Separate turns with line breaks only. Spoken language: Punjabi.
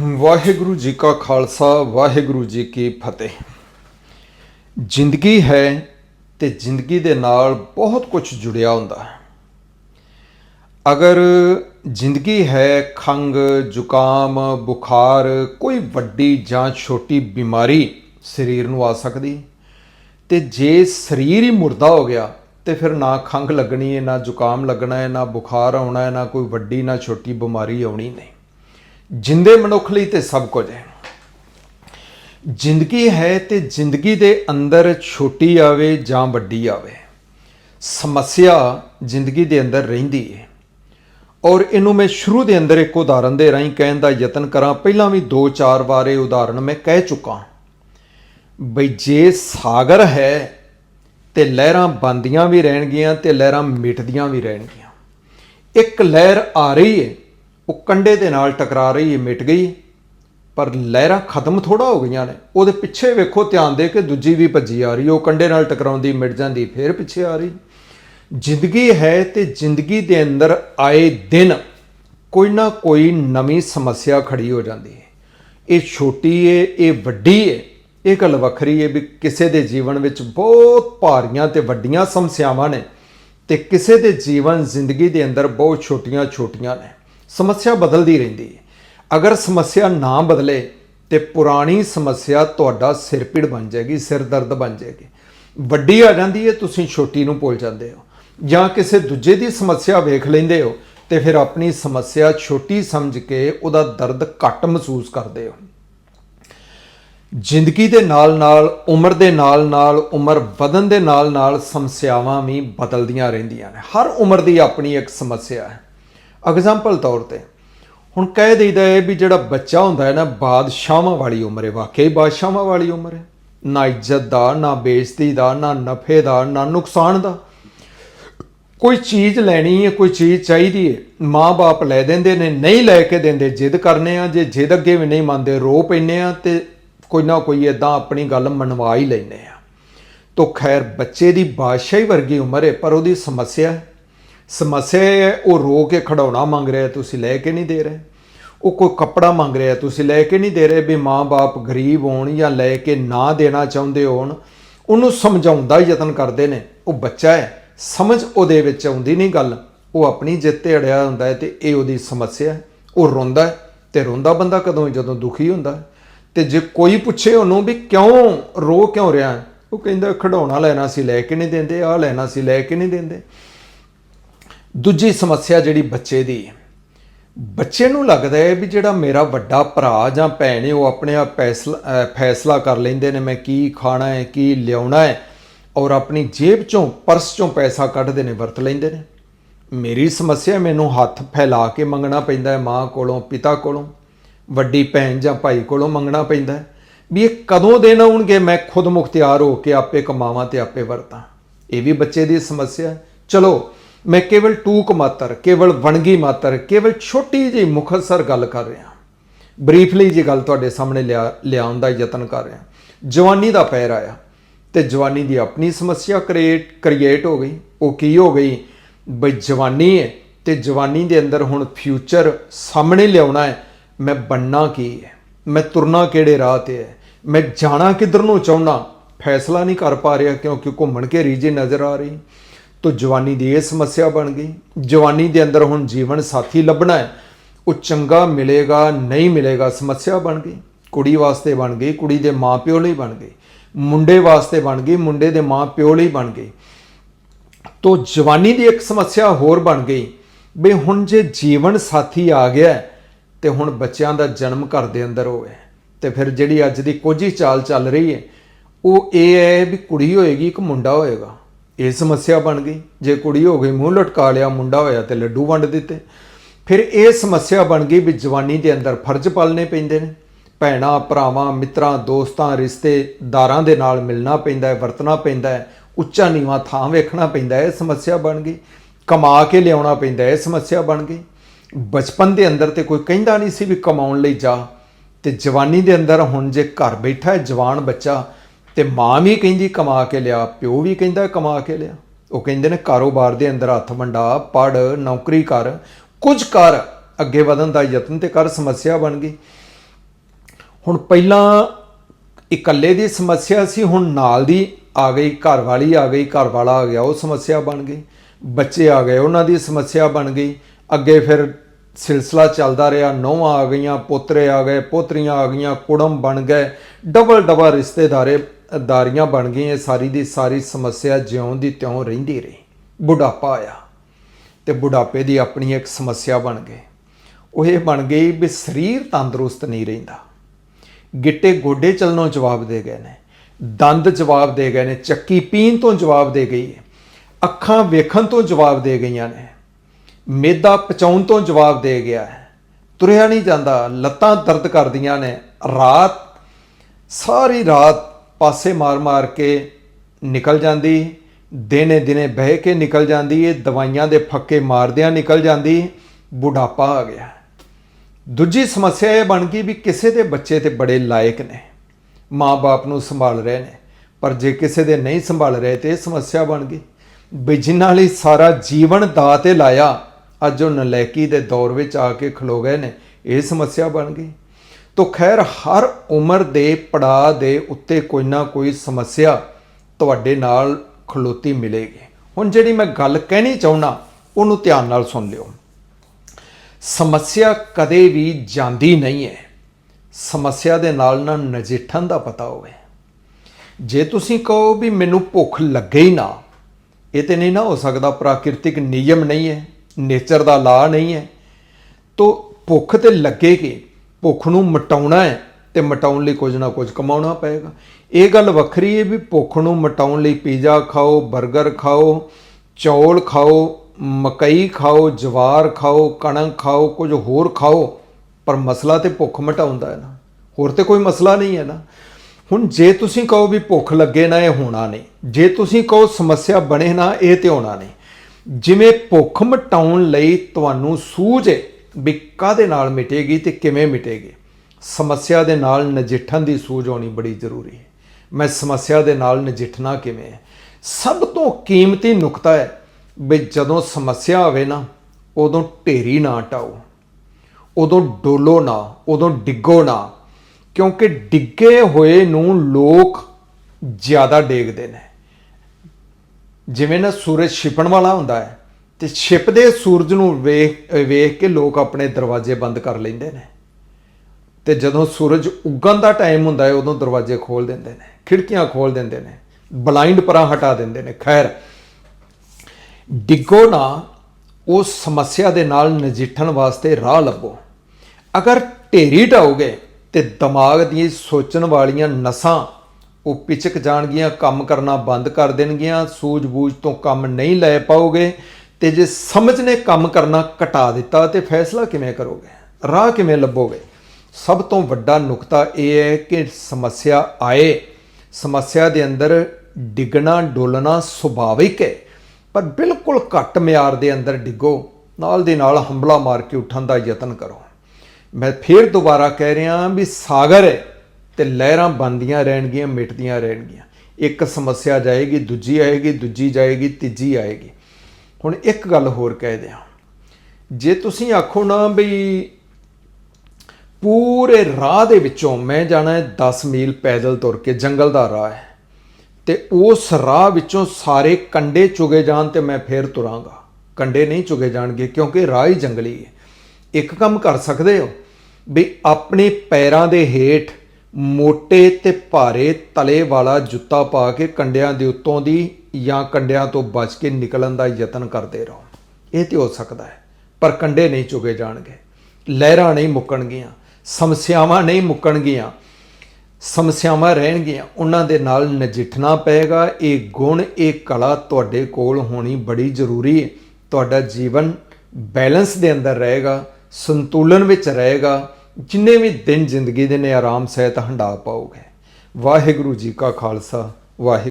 ਵਾਹਿਗੁਰੂ ਜੀ ਕਾ ਖਾਲਸਾ, ਵਾਹਿਗੁਰੂ ਜੀ ਕੀ ਫਤਿਹ। ਜ਼ਿੰਦਗੀ ਹੈ ਤੇ ਜ਼ਿੰਦਗੀ ਦੇ ਨਾਲ ਬਹੁਤ ਕੁਝ ਜੁੜਿਆ ਹੁੰਦਾ ਹੈ। ਅਗਰ ਜ਼ਿੰਦਗੀ ਹੈ ਖੰਗ ਜ਼ੁਕਾਮ, ਬੁਖਾਰ, ਕੋਈ ਵੱਡੀ ਜਾਂ ਛੋਟੀ ਬਿਮਾਰੀ ਸਰੀਰ ਨੂੰ ਆ ਸਕਦੀ, ਤੇ ਜੇ ਸਰੀਰ ਹੀ ਮੁਰਦਾ ਹੋ ਗਿਆ, ਤੇ ਫਿਰ ਨਾ ਖੰਗ ਲੱਗਣੀ ਹੈ, ਨਾ ਜ਼ੁਕਾਮ ਲੱਗਣਾ ਹੈ, ਨਾ ਬੁਖਾਰ ਆਉਣਾ ਹੈ, ਨਾ ਕੋਈ ਵੱਡੀ, ਨਾ ਛੋਟੀ ਬਿਮਾਰੀ ਆਉਣੀ ਨਹੀਂ। ਜਿੰਦੇ ਮਨੁੱਖ ਲਈ ਤੇ ਸਭ ਕੁਝ ਹੈ। ਜ਼ਿੰਦਗੀ ਹੈ ਤੇ ਜ਼ਿੰਦਗੀ ਦੇ ਅੰਦਰ ਛੋਟੀ ਆਵੇ ਜਾਂ ਵੱਡੀ ਆਵੇ, ਸਮੱਸਿਆ ਜ਼ਿੰਦਗੀ ਦੇ ਅੰਦਰ ਰਹਿੰਦੀ ਹੈ। ਔਰ ਇਹਨੂੰ ਮੈਂ ਸ਼ੁਰੂ ਦੇ ਅੰਦਰ ਇੱਕ ਉਦਾਹਰਨ ਦੇ ਰਾਹੀਂ ਕਹਿਣ ਦਾ ਯਤਨ ਕਰਾਂ। ਪਹਿਲਾਂ ਵੀ ਦੋ ਚਾਰ ਵਾਰ ਇਹ ਉਦਾਹਰਣ ਮੈਂ ਕਹਿ ਚੁੱਕਾ ਬਈ ਜੇ ਸਾਗਰ ਹੈ ਤੇ ਲਹਿਰਾਂ ਬੰਦੀਆਂ ਵੀ ਰਹਿਣਗੀਆਂ ਤੇ ਲਹਿਰਾਂ ਮਿਟਦੀਆਂ ਵੀ ਰਹਿਣਗੀਆਂ। ਇੱਕ ਲਹਿਰ ਆ ਰਹੀ ਹੈ ਉਹ ਕੰਡੇ ਦੇ ਨਾਲ ਟਕਰਾ ਰਹੀ ਹੈ, ਮਿਟ ਗਈ। ਪਰ ਲਹਿਰਾਂ ਖਤਮ ਥੋੜਾ ਹੋ ਗਈਆਂ ਨੇ। ਉਹਦੇ ਪਿੱਛੇ ਵੇਖੋ ਧਿਆਨ ਦੇ ਕੇ ਦੂਜੀ ਵੀ ਭੱਜੀ ਆ ਰਹੀ। ਉਹ ਕੰਡੇ ਨਾਲ ਟਕਰਾਉਂਦੀ, ਮਿਟ ਜਾਂਦੀ, ਫੇਰ ਪਿੱਛੇ ਆ ਰਹੀ। ਜ਼ਿੰਦਗੀ ਹੈ ਤੇ ਜ਼ਿੰਦਗੀ ਦੇ ਅੰਦਰ ਆਏ ਦਿਨ ਕੋਈ ਨਾ ਕੋਈ ਨਵੀਂ ਸਮੱਸਿਆ ਖੜੀ ਹੋ ਜਾਂਦੀ ਹੈ। ਇਹ ਛੋਟੀ ਹੈ ਇਹ ਵੱਡੀ ਹੈ ਇਹ ਗੱਲ ਵੱਖਰੀ ਹੈ ਵੀ ਕਿਸੇ ਦੇ ਜੀਵਨ ਵਿੱਚ ਬਹੁਤ ਭਾਰੀਆਂ ਤੇ ਵੱਡੀਆਂ ਸਮੱਸਿਆਵਾਂ ਨੇ ਤੇ ਕਿਸੇ ਦੇ ਜੀਵਨ ਜ਼ਿੰਦਗੀ ਦੇ ਅੰਦਰ ਬਹੁਤ ਛੋਟੀਆਂ-ਛੋਟੀਆਂ ਨੇ। ਸਮੱਸਿਆ ਬਦਲਦੀ ਰਹਿੰਦੀ ਹੈ। ਅਗਰ ਸਮੱਸਿਆ ਨਾ ਬਦਲੇ ਤੇ ਪੁਰਾਣੀ ਸਮੱਸਿਆ ਤੁਹਾਡਾ ਸਿਰ ਪੀੜ ਬਣ ਜਾਏਗੀ, ਸਿਰ ਦਰਦ ਬਣ ਜਾਏਗੀ। ਵੱਡੀ ਆ ਜਾਂਦੀ ਹੈ, ਤੁਸੀਂ ਛੋਟੀ ਨੂੰ ਭੁੱਲ ਜਾਂਦੇ ਹੋ। ਜਾਂ ਕਿਸੇ ਦੂਜੇ ਦੀ ਸਮੱਸਿਆ ਵੇਖ ਲੈਂਦੇ ਹੋ ਤੇ ਫਿਰ ਆਪਣੀ ਸਮੱਸਿਆ ਛੋਟੀ ਸਮਝ ਕੇ ਉਹਦਾ ਦਰਦ ਘੱਟ ਮਹਿਸੂਸ ਕਰਦੇ ਹੋ। ਜ਼ਿੰਦਗੀ ਦੇ ਨਾਲ-ਨਾਲ, ਉਮਰ ਦੇ ਨਾਲ-ਨਾਲ, ਉਮਰ ਵਧਣ ਦੇ ਨਾਲ-ਨਾਲ ਸਮੱਸਿਆਵਾਂ ਵੀ ਬਦਲਦੀਆਂ ਰਹਿੰਦੀਆਂ ਨੇ। ਹਰ ਉਮਰ ਦੀ ਆਪਣੀ ਇੱਕ ਸਮੱਸਿਆ ਹੈ। ਐਗਜ਼ਾਮਪਲ ਤੌਰ ਤੇ, ਹੁਣ ਕਹਿ ਦਈਦਾ ਹੈ ਵੀ ਜਿਹੜਾ ਬੱਚਾ ਹੁੰਦਾ ਹੈ ਨਾ, ਬਾਦਸ਼ਾਹਾਂ ਵਾਲੀ ਉਮਰ ਹੈ, ਵਾਕਈ ਬਾਦਸ਼ਾਹਾਂ ਵਾਲੀ ਉਮਰ ਹੈ। ਨਾ ਇੱਜ਼ਤ ਦਾ, ਨਾ ਬੇਇੱਜ਼ਤੀ ਦਾ, ਨਾ ਨਫੇ ਦਾ, ਨਾ ਨੁਕਸਾਨ ਦਾ। ਕੋਈ ਚੀਜ਼ ਲੈਣੀ ਹੈ, ਕੋਈ ਚੀਜ਼ ਚਾਹੀਦੀ ਹੈ, ਮਾਂ-ਬਾਪ ਲੈ ਦਿੰਦੇ ਨੇ, ਨਹੀਂ ਲੈ ਕੇ ਦਿੰਦੇ, ਜਿੱਦ ਕਰਨੇ ਆ, ਜੇ ਜਿੱਦ ਅੱਗੇ ਵੀ ਨਹੀਂ ਮੰਨਦੇ, ਰੋ ਪੈਨੇ ਆ ਤੇ ਕੋਈ ਨਾ ਕੋਈ ਇਦਾਂ ਆਪਣੀ ਗੱਲ ਮਨਵਾ ਹੀ ਲੈਨੇ ਆ। ਤੋ ਖੈਰ, ਬੱਚੇ ਦੀ ਬਾਦਸ਼ਾਹੀ ਵਰਗੀ ਉਮਰ ਹੈ, ਪਰ ਉਹਦੀ ਸਮੱਸਿਆ ਸਮੱਸਿਆ ਹੈ, ਉਹ ਰੋ ਕੇ ਖੜਾਉਣਾ ਮੰਗ ਰਿਹਾ ਤੁਸੀਂ ਲੈ ਕੇ ਨਹੀਂ ਦੇ ਰਹੇ। ਉਹ ਕੋਈ ਕੱਪੜਾ ਮੰਗ ਰਿਹਾ ਤੁਸੀਂ ਲੈ ਕੇ ਨਹੀਂ ਦੇ ਰਹੇ ਵੀ ਮਾਂ-ਬਾਪ ਗਰੀਬ ਹੋਣ ਜਾਂ ਲੈ ਕੇ ਨਾ ਦੇਣਾ ਚਾਹੁੰਦੇ ਹੋਣ, ਉਹਨੂੰ ਸਮਝਾਉਣ ਦਾ ਯਤਨ ਕਰਦੇ ਨੇ। ਉਹ ਬੱਚਾ ਹੈ, ਸਮਝ ਉਹਦੇ ਵਿੱਚ ਆਉਂਦੀ ਨਹੀਂ ਗੱਲ। ਉਹ ਆਪਣੀ ਜਿੱਤ ਤੇ ਅੜਿਆ ਹੁੰਦਾ ਹੈ ਤੇ ਇਹ ਉਹਦੀ ਸਮੱਸਿਆ ਹੈ। ਉਹ ਰੋਂਦਾ ਹੈ ਤੇ ਰੋਂਦਾ ਬੰਦਾ ਕਦੋਂ ਜਦੋਂ ਦੁਖੀ ਹੁੰਦਾ ਹੈ। ਤੇ ਜੇ ਕੋਈ ਪੁੱਛੇ ਉਹਨੂੰ ਵੀ ਕਿਉਂ ਰੋ ਕਿਉਂ ਰਿਹਾ ਉਹ ਕਹਿੰਦਾ ਖਿਡੌਣਾ ਲੈਣਾ ਸੀ, ਲੈ ਕੇ ਨਹੀਂ ਦਿੰਦੇ, ਆਹ ਲੈਣਾ ਸੀ, ਲੈ ਕੇ ਨਹੀਂ ਦਿੰਦੇ। ਦੂਜੀ ਸਮੱਸਿਆ ਜਿਹੜੀ ਬੱਚੇ ਦੀ, ਬੱਚੇ ਨੂੰ ਲੱਗਦਾ ਹੈ ਵੀ ਜਿਹੜਾ ਮੇਰਾ ਵੱਡਾ ਭਰਾ ਜਾਂ ਭੈਣ ਹੈ, ਉਹ ਆਪਣੇ ਆਪ ਫੈਸਲਾ ਫੈਸਲਾ ਕਰ ਲੈਂਦੇ ਨੇ, ਮੈਂ ਕੀ ਖਾਣਾ ਹੈ, ਕੀ ਲਿਆਉਣਾ ਹੈ, ਔਰ ਆਪਣੀ ਜੇਬ ਚੋਂ, ਪਰਸ ਚੋਂ ਪੈਸਾ ਕੱਢਦੇ ਨੇ, ਵਰਤ ਲੈਂਦੇ ਨੇ। ਮੇਰੀ ਸਮੱਸਿਆ ਮੈਨੂੰ ਹੱਥ ਫੈਲਾ ਕੇ ਮੰਗਣਾ ਪੈਂਦਾ ਹੈ, ਮਾਂ ਕੋਲੋਂ, ਪਿਤਾ ਕੋਲੋਂ, ਵੱਡੀ ਭੈਣ ਜਾਂ ਭਾਈ ਕੋਲੋਂ ਮੰਗਣਾ ਪੈਂਦਾ ਹੈ, ਵੀ ਇਹ ਕਦੋਂ ਦੇਣ ਆਉਣਗੇ, ਮੈਂ ਖੁਦ ਮੁਖਤਿਆਰ ਹੋ ਕੇ ਆਪੇ ਕਮਾਵਾਂ ਤੇ ਆਪੇ ਵਰਤਾਂ। ਇਹ ਵੀ ਬੱਚੇ ਦੀ ਸਮੱਸਿਆ ਚਲੋ ਮੈਂ ਕੇਵਲ ਟੂਕ ਮਾਤਰ, ਕੇਵਲ ਵਣਗੀ ਮਾਤਰ, ਕੇਵਲ ਛੋਟੀ ਜਿਹੀ ਮੁਖਤਸਰ ਗੱਲ ਕਰ ਰਿਹਾ। ਬਰੀਫਲੀ ਜੀ ਗੱਲ ਤੁਹਾਡੇ ਸਾਹਮਣੇ ਲਿਆ, ਲਿਆਉਣ ਦਾ ਯਤਨ ਕਰ ਰਿਹਾ। ਜਵਾਨੀ ਦਾ ਪੈਰ ਆਇਆ ਤੇ ਜਵਾਨੀ ਦੀ ਆਪਣੀ ਸਮੱਸਿਆ ਕ੍ਰੀਏਟ ਕ੍ਰੀਏਟ ਹੋ ਗਈ। ਉਹ ਕੀ ਹੋ ਗਈ? ਬਈ ਜਵਾਨੀ ਹੈ ਤੇ ਜਵਾਨੀ ਦੇ ਅੰਦਰ ਹੁਣ ਫਿਊਚਰ ਸਾਹਮਣੇ ਲਿਆਉਣਾ ਹੈ। ਮੈਂ ਬੰਨਾ ਕੀ ਹੈ? ਮੈਂ ਤੁਰਨਾ ਕਿਹੜੇ ਰਾਹ ਤੇ ਹੈ? ਮੈਂ ਜਾਣਾ ਕਿੱਧਰ ਨੂੰ ਚਾਹੁੰਦਾ? ਫੈਸਲਾ ਨਹੀਂ ਕਰ ਪਾ ਰਿਹਾ ਕਿਉਂਕਿ ਘੁੰਮਣ ਕੇ ਰੀਜੇ ਨਜ਼ਰ ਆ ਰਹੀ। ਤੋ ਜਵਾਨੀ ਦੀ ਇਹ ਸਮੱਸਿਆ ਬਣ ਗਈ। ਜਵਾਨੀ ਦੇ ਅੰਦਰ ਹੁਣ ਜੀਵਨ ਸਾਥੀ ਲੱਭਣਾ ਹੈ। ਉਹ ਚੰਗਾ ਮਿਲੇਗਾ ਨਹੀਂ ਮਿਲੇਗਾ ਸਮੱਸਿਆ ਬਣ ਗਈ। ਕੁੜੀ ਵਾਸਤੇ ਬਣ ਗਈ ਕੁੜੀ ਦੇ ਮਾਪਿਓ ਲਈ ਬਣ ਗਈ। ਮੁੰਡੇ ਵਾਸਤੇ ਬਣ ਗਈ ਮੁੰਡੇ ਦੇ ਮਾਪਿਓ ਲਈ ਬਣ ਗਈ। ਤੋ ਜਵਾਨੀ ਦੀ ਇੱਕ ਸਮੱਸਿਆ ਹੋਰ ਬਣ ਗਈ ਵੀ ਹੁਣ ਜੇ ਜੀਵਨ ਸਾਥੀ ਆ ਗਿਆ ਹੈ, ਤੇ ਹੁਣ ਬੱਚਿਆਂ ਦਾ ਜਨਮ ਘਰ ਦੇ ਅੰਦਰ ਹੋਵੇ ਤੇ ਫਿਰ ਜਿਹੜੀ ਅੱਜ ਦੀ ਕੋਝੀ ਚਾਲ ਚੱਲ ਰਹੀ ਹੈ ਉਹ ਇਹ ਹੈ ਵੀ ਕੁੜੀ ਹੋਏਗੀ ਇੱਕ ਮੁੰਡਾ ਹੋਏਗਾ। ਇਹ ਸਮੱਸਿਆ ਬਣ ਗਈ। ਜੇ ਕੁੜੀ ਹੋ ਗਈ, ਮੂੰਹ ਲਟਕਾ ਲਿਆ, ਮੁੰਡਾ ਹੋਇਆ ਤੇ ਲੱਡੂ ਵੰਡ ਦਿੱਤੇ। ਫਿਰ ਇਹ ਸਮੱਸਿਆ ਬਣ ਗਈ ਵੀ ਜਵਾਨੀ ਦੇ ਅੰਦਰ ਫਰਜ਼ ਪਾਲਨੇ ਪੈਂਦੇ ਨੇ। ਭੈਣਾਂ, ਭਰਾਵਾਂ, ਮਿੱਤਰਾਂ, ਦੋਸਤਾਂ, ਰਿਸ਼ਤੇਦਾਰਾਂ ਦੇ ਨਾਲ ਮਿਲਣਾ ਪੈਂਦਾ ਹੈ, ਵਰਤਣਾ ਪੈਂਦਾ ਹੈ, ਉੱਚਾ ਨੀਵਾਂ ਥਾਂ ਵੇਖਣਾ ਪੈਂਦਾ ਹੈ, ਇਹ ਸਮੱਸਿਆ ਬਣ ਗਈ। ਕਮਾ ਕੇ ਲਿਆਉਣਾ ਪੈਂਦਾ ਹੈ, ਇਹ ਸਮੱਸਿਆ ਬਣ ਗਈ। ਬਚਪਨ ਦੇ ਅੰਦਰ ਤੇ ਕੋਈ ਕਹਿੰਦਾ ਨਹੀਂ ਸੀ ਵੀ ਕਮਾਉਣ ਲਈ ਜਾ। ਤੇ ਜਵਾਨੀ ਦੇ ਅੰਦਰ ਹੁਣ ਜੇ ਘਰ ਬੈਠਾ ਹੈ, ਜਵਾਨ ਬੱਚਾ ਤੇ ਮਾਂ ਵੀ ਕਹਿੰਦੀ ਕਮਾ ਕੇ ਲਿਆ, ਪਿਓ ਵੀ ਕਹਿੰਦਾ ਕਮਾ ਕੇ ਲਿਆ। ਉਹ ਕਹਿੰਦੇ ਨੇ ਕਾਰੋਬਾਰ ਦੇ ਅੰਦਰ ਹੱਥ ਵੰਡਾ ਪੜ ਨੌਕਰੀ ਕਰ, ਕੁਝ ਕਰ, ਅੱਗੇ ਵਧਣ ਦਾ ਯਤਨ ਤੇ ਕਰ, ਸਮੱਸਿਆ ਬਣ ਗਈ। ਹੁਣ ਪਹਿਲਾਂ ਇਕੱਲੇ ਦੀ ਸਮੱਸਿਆ ਸੀ, ਹੁਣ ਨਾਲ ਦੀ ਆ ਗਈ, ਘਰ ਵਾਲੀ ਆ ਗਈ, ਘਰ ਵਾਲਾ ਆ ਗਿਆ, ਉਹ ਸਮੱਸਿਆ ਬਣ ਗਈ। ਬੱਚੇ ਆ ਗਏ, ਉਹਨਾਂ ਦੀ ਸਮੱਸਿਆ ਬਣ ਗਈ। ਅੱਗੇ ਫਿਰ ਸਿਲਸਿਲਾ ਚੱਲਦਾ ਰਿਹਾ, ਨੌਵਾਂ ਆ ਗਈਆਂ, ਪੋਤਰੇ ਆ ਗਏ, ਪੋਤਰੀਆਂ ਆ ਗਈਆਂ, ਕੁੜਮ ਬਣ ਗਏ। ਡਬਲ ਡਬਲ ਰਿਸ਼ਤੇਦਾਰੇ ਦਾਰੀਆਂ ਬਣ ਗਈਆਂ ਸਾਰੀ ਦੀ ਸਾਰੀ ਸਮੱਸਿਆ ਜਿਉਂ ਦੀ ਤਿਉਂ ਰਹਿੰਦੀ ਰਹੀ। ਬੁਢਾਪਾ ਆਇਆ ਤੇ ਬੁਢਾਪੇ ਦੀ ਆਪਣੀ ਇੱਕ ਸਮੱਸਿਆ ਬਣ ਗਈ। ਉਹ ਇਹ ਬਣ ਗਈ ਵੀ ਸਰੀਰ ਤੰਦਰੁਸਤ ਨਹੀਂ ਰਹਿੰਦਾ। ਗਿੱਟੇ ਗੋਡੇ ਚੱਲਣੋਂ ਜਵਾਬ ਦੇ ਗਏ ਨੇ, ਦੰਦ ਜਵਾਬ ਦੇ ਗਏ ਨੇ, ਚੱਕੀ ਪੀਣ ਤੋਂ ਜਵਾਬ ਦੇ ਗਈ ਹੈ, ਅੱਖਾਂ ਵੇਖਣ ਤੋਂ ਜਵਾਬ ਦੇ ਗਈਆਂ ਨੇ, ਮੇਦਾ ਪਚਾਉਣ ਤੋਂ ਜਵਾਬ ਦੇ ਗਿਆ ਹੈ, ਤੁਰਿਆ ਨਹੀਂ ਜਾਂਦਾ, ਲੱਤਾਂ ਦਰਦ ਕਰਦੀਆਂ ਨੇ, ਰਾਤ, ਸਾਰੀ ਰਾਤ ਪਾਸੇ ਮਾਰ-ਮਾਰ ਕੇ ਨਿਕਲ ਜਾਂਦੀ, ਦਿਨੇ ਦਿਨੇ ਬਹਿ ਕੇ ਨਿਕਲ ਜਾਂਦੀ ਏ ਦਵਾਈਆਂ ਦੇ ਫੱਕੇ ਮਾਰਦਿਆਂ ਨਿਕਲ ਜਾਂਦੀ, ਬੁਢਾਪਾ ਆ ਗਿਆ। ਦੂਜੀ ਸਮੱਸਿਆ ਇਹ ਬਣ ਗਈ ਵੀ ਕਿਸੇ ਦੇ ਬੱਚੇ ਤੇ ਬੜੇ ਲਾਇਕ ਨੇ ਮਾਂ-ਬਾਪ ਨੂੰ ਸੰਭਾਲ ਰਹੇ ਨੇ, ਪਰ ਜੇ ਕਿਸੇ ਦੇ ਨਹੀਂ ਸੰਭਾਲ ਰਹੇ ਤੇ ਇਹ ਸਮੱਸਿਆ ਬਣ ਗਈ। ਵੀ ਜਿਨ੍ਹਾਂ ਲਈ ਸਾਰਾ ਜੀਵਨ ਦਾ ਤੇ ਲਾਇਆ, ਅੱਜ ਉਹ ਨਲੈਕੀ ਦੇ ਦੌਰ ਵਿੱਚ ਆ ਕੇ ਖਲੋ ਗਏ ਨੇ, ਇਹ ਸਮੱਸਿਆ ਬਣ ਗਈ। ਤੋ ਖੈਰ, ਹਰ ਉਮਰ ਦੇ ਪੜਾਅ ਦੇ ਉੱਤੇ ਕੋਈ ਨਾ ਕੋਈ ਸਮੱਸਿਆ ਤੁਹਾਡੇ ਨਾਲ ਖਲੋਤੀ ਮਿਲੇਗੀ। ਹੁਣ ਜਿਹੜੀ ਮੈਂ ਗੱਲ ਕਹਿਣੀ ਚਾਹੁੰਦਾ, ਉਹਨੂੰ ਧਿਆਨ ਨਾਲ ਸੁਣ ਲਿਓ। ਸਮੱਸਿਆ ਕਦੇ ਵੀ ਜਾਂਦੀ ਨਹੀਂ ਹੈ। ਸਮੱਸਿਆ ਦੇ ਨਾਲ ਨਾ ਨਜਿੱਠਣ ਦਾ ਪਤਾ ਹੋਵੇ। ਜੇ ਤੁਸੀਂ ਕਹੋ ਵੀ ਮੈਨੂੰ ਭੁੱਖ ਲੱਗੇ ਹੀ ਨਾ, ਇਹ ਤੇ ਨਹੀਂ ਨਾ ਹੋ ਸਕਦਾ ਪ੍ਰਾਕਿਰਤਿਕ ਨਿਯਮ ਨਹੀਂ ਹੈ, ਨੇਚਰ ਦਾ ਲਾ ਨਹੀਂ ਹੈ। ਤੋ ਭੁੱਖ ਤੇ ਲੱਗੇਗੀ। ਭੁੱਖ ਨੂੰ ਮਟਾਉਣਾ ਹੈ ਤੇ ਮਟਾਉਣ ਲਈ ਕੁਝ ਨਾ ਕੁਝ ਕਮਾਉਣਾ ਪਏਗਾ। ਇਹ ਗੱਲ ਵੱਖਰੀ ਹੈ ਵੀ ਭੁੱਖ ਨੂੰ ਮਟਾਉਣ ਲਈ ਪੀਜ਼ਾ ਖਾਓ 버ਗਰ ਖਾਓ, ਚੌਲ ਖਾਓ, ਮਕਈ ਖਾਓ, ਜਵਾਰ ਖਾਓ, ਕਣਕ ਖਾਓ, ਕੁਝ ਹੋਰ ਖਾਓ, ਪਰ ਮਸਲਾ ਤੇ ਭੁੱਖ ਮਟਾਉਂਦਾ ਹੈ ਨਾ। ਹੋਰ ਤੇ ਕੋਈ ਮਸਲਾ ਨਹੀਂ ਹੈ ਨਾ। ਹੁਣ ਜੇ ਤੁਸੀਂ ਕਹੋ ਵੀ ਭੁੱਖ ਲੱਗੇ ਨਾ, ਇਹ ਹੋਣਾ ਨਹੀਂ। ਜੇ ਤੁਸੀਂ ਕਹੋ ਸਮੱਸਿਆ ਬਣੇ ਨਾ, ਇਹ ਤੇ ਹੋਣਾ ਨਹੀਂ। ਜਿਵੇਂ ਭੁੱਖ ਮਟਾਉਣ ਲਈ ਤੁਹਾਨੂੰ ਸੂਝ ਹੈ ਵੀ ਕਾਦੇ ਨਾਲ ਮਿਟੇਗੀ ਤੇ ਕਿਵੇਂ ਮਿਟੇਗੀ? ਸਮੱਸਿਆ ਦੇ ਨਾਲ ਨਜਿੱਠਣ ਦੀ ਸੂਝ ਹੋਣੀ ਬੜੀ ਜ਼ਰੂਰੀ ਹੈ। ਮੈਂ ਸਮੱਸਿਆ ਦੇ ਨਾਲ ਨਜਿੱਠਣਾ ਕਿਵੇਂ ਹੈ? ਸਭ ਤੋਂ ਕੀਮਤੀ ਨੁਕਤਾ ਹੈ ਵੀ ਜਦੋਂ ਸਮੱਸਿਆ ਆਵੇ ਨਾ, ਉਦੋਂ ਢੇਰੀ ਨਾ ਟਾਓ। ਉਦੋਂ ਡੋਲੋ ਨਾ, ਉਦੋਂ ਡਿੱਗੋ ਨਾ, ਕਿਉਂਕਿ ਡਿੱਗੇ ਹੋਏ ਨੂੰ ਲੋਕ ਜ਼ਿਆਦਾ ਡੇਗਦੇ ਨੇ। ਜਿਵੇਂ ਨਾ ਸੂਰਜ ਛਿਪਣ ਵਾਲਾ ਹੁੰਦਾ ਹੈ ਤੇ ਛਿਪਦੇ ਸੂਰਜ ਨੂੰ ਵੇਖ ਵੇਖ ਕੇ ਲੋਕ ਆਪਣੇ ਦਰਵਾਜ਼ੇ ਬੰਦ ਕਰ ਲੈਂਦੇ ਨੇ। ਤੇ ਜਦੋਂ ਸੂਰਜ ਉੱਗਣ ਦਾ ਟਾਈਮ ਹੁੰਦਾ ਹੈ, ਉਦੋਂ ਦਰਵਾਜ਼ੇ ਖੋਲ ਦਿੰਦੇ ਨੇ, ਖਿੜਕੀਆਂ ਖੋਲ ਦਿੰਦੇ ਨੇ, ਬਲਾਈਂਡ ਪਰਾਂ ਹਟਾ ਦਿੰਦੇ ਨੇ। ਖੈਰ, ਡਿੱਗੋ ਨਾ, ਉਸ ਸਮੱਸਿਆ ਦੇ ਨਾਲ ਨਜਿੱਠਣ ਵਾਸਤੇ ਰਾਹ ਲੱਭੋ। ਅਗਰ ਢੇਰੀ ਢਾਓਗੇ ਤੇ ਦਿਮਾਗ ਦੀਆਂ ਸੋਚਣ ਵਾਲੀਆਂ ਨਸਾਂ ਉਹ ਪਿਚਕ ਜਾਣਗੀਆਂ, ਕੰਮ ਕਰਨਾ ਬੰਦ ਕਰ ਦੇਣਗੀਆਂ, ਸੂਝ-ਬੂਝ ਤੋਂ ਕੰਮ ਨਹੀਂ ਲੈ ਪਾਓਗੇ ਤੇ ਜੇ ਸਮਝ ਨੇ ਕੰਮ ਕਰਨਾ ਘਟਾ ਦਿੱਤਾ ਤੇ ਫੈਸਲਾ ਕਿਵੇਂ ਕਰੋਗੇ? ਰਾਹ ਕਿਵੇਂ ਲੱਭੋਗੇ? ਸਭ ਤੋਂ ਵੱਡਾ ਨੁਕਤਾ ਇਹ ਹੈ ਕਿ ਸਮੱਸਿਆ ਆਏ। ਸਮੱਸਿਆ ਦੇ ਅੰਦਰ ਡਿੱਗਣਾ, ਡੋਲਣਾ ਸੁਭਾਵਿਕ ਹੈ, ਪਰ ਬਿਲਕੁਲ ਘੱਟ ਮਿਆਰ ਦੇ ਅੰਦਰ ਡਿੱਗੋ, ਨਾਲ ਦੇ ਨਾਲ ਹੰਬਲਾ ਮਾਰ ਕੇ ਉੱਠਣ ਦਾ ਯਤਨ ਕਰੋ। ਮੈਂ ਫੇਰ ਦੁਬਾਰਾ ਕਹਿ ਰਿਹਾ ਵੀ ਸਾਗਰ ਹੈ ਤੇ ਲਹਿਰਾਂ ਬੰਦੀਆਂ ਰਹਿਣਗੀਆਂ, ਮਿਟਦੀਆਂ ਰਹਿਣਗੀਆਂ। ਇੱਕ ਸਮੱਸਿਆ ਜਾਏਗੀ, ਦੂਜੀ ਆਏਗੀ, ਦੂਜੀ ਜਾਏਗੀ, ਤੀਜੀ ਆਏਗੀ। ਹੁਣ ਇੱਕ ਗੱਲ ਹੋਰ ਕਹਿ ਦਿਆਂ। ਜੇ ਤੁਸੀਂ ਆਖੋ ਨਾ ਵੀ ਪੂਰੇ ਰਾਹ ਦੇ ਵਿੱਚੋਂ ਮੈਂ ਜਾਣਾ ਹੈ 10 ਮੀਲ ਪੈਦਲ ਤੁਰ ਕੇ ਜੰਗਲ ਦਾ ਰਾਹ ਹੈ, ਤੇ ਉਸ ਰਾਹ ਵਿੱਚੋਂ ਸਾਰੇ ਕੰਡੇ ਚੁਗੇ ਜਾਣ ਤੇ ਮੈਂ ਫੇਰ ਤੁਰਾਂਗਾ। ਕੰਡੇ ਨਹੀਂ ਚੁਗੇ ਜਾਣਗੇ ਕਿਉਂਕਿ ਰਾਹ ਹੀ ਜੰਗਲੀ ਹੈ। ਇੱਕ ਕੰਮ ਕਰ ਸਕਦੇ ਹੋ? ਵੀ ਆਪਣੇ ਪੈਰਾਂ ਦੇ ਹੇਠ ਮੋٹے ਤੇ ਭਾਰੇ ਤਲੇ ਵਾਲਾ ਜੁੱਤਾ ਪਾ ਕੇ ਕੰਡਿਆਂ ਦੇ ਉੱਤੋਂ ਦੀ ਜਾਂ ਕੰਡਿਆਂ ਤੋਂ ਬਚ ਕੇ ਨਿਕਲਣ ਦਾ ਯਤਨ ਕਰਦੇ ਰਹੋ। ਇਹ ਤੇ ਹੋ ਸਕਦਾ ਹੈ, ਪਰ ਕੰਡੇ ਨਹੀਂ ਚੁਗੇ ਜਾਣਗੇ। ਲਹਿਰਾਂ ਨਹੀਂ ਮੁੱਕਣਗੀਆਂ, ਸਮੱਸਿਆਵਾਂ ਨਹੀਂ ਮੁੱਕਣਗੀਆਂ, ਸਮੱਸਿਆਵਾਂ ਰਹਿਣਗੀਆਂ। ਉਹਨਾਂ ਦੇ ਨਾਲ ਨਜਿੱਠਣਾ ਪਏਗਾ। ਇਹ ਗੁਣ, ਇਹ ਕਲਾ ਤੁਹਾਡੇ ਕੋਲ ਹੋਣੀ ਬੜੀ ਜ਼ਰੂਰੀ ਹੈ। ਤੁਹਾਡਾ ਜੀਵਨ ਬੈਲੈਂਸ ਦੇ ਅੰਦਰ ਰਹੇਗਾ, ਸੰਤੁਲਨ ਵਿੱਚ ਰਹੇਗਾ। ਜਿੰਨੇ ਵੀ ਦਿਨ ਜ਼ਿੰਦਗੀ ਦੇ ਨੇ ਆਰਾਮ ਸਹਿਤ ਹੰਡਾ ਪਾਓਗੇ। ਵਾਹਿਗੁਰੂ ਜੀ ਕਾ ਖਾਲਸਾ ਵਾਹਿਗੁਰੂ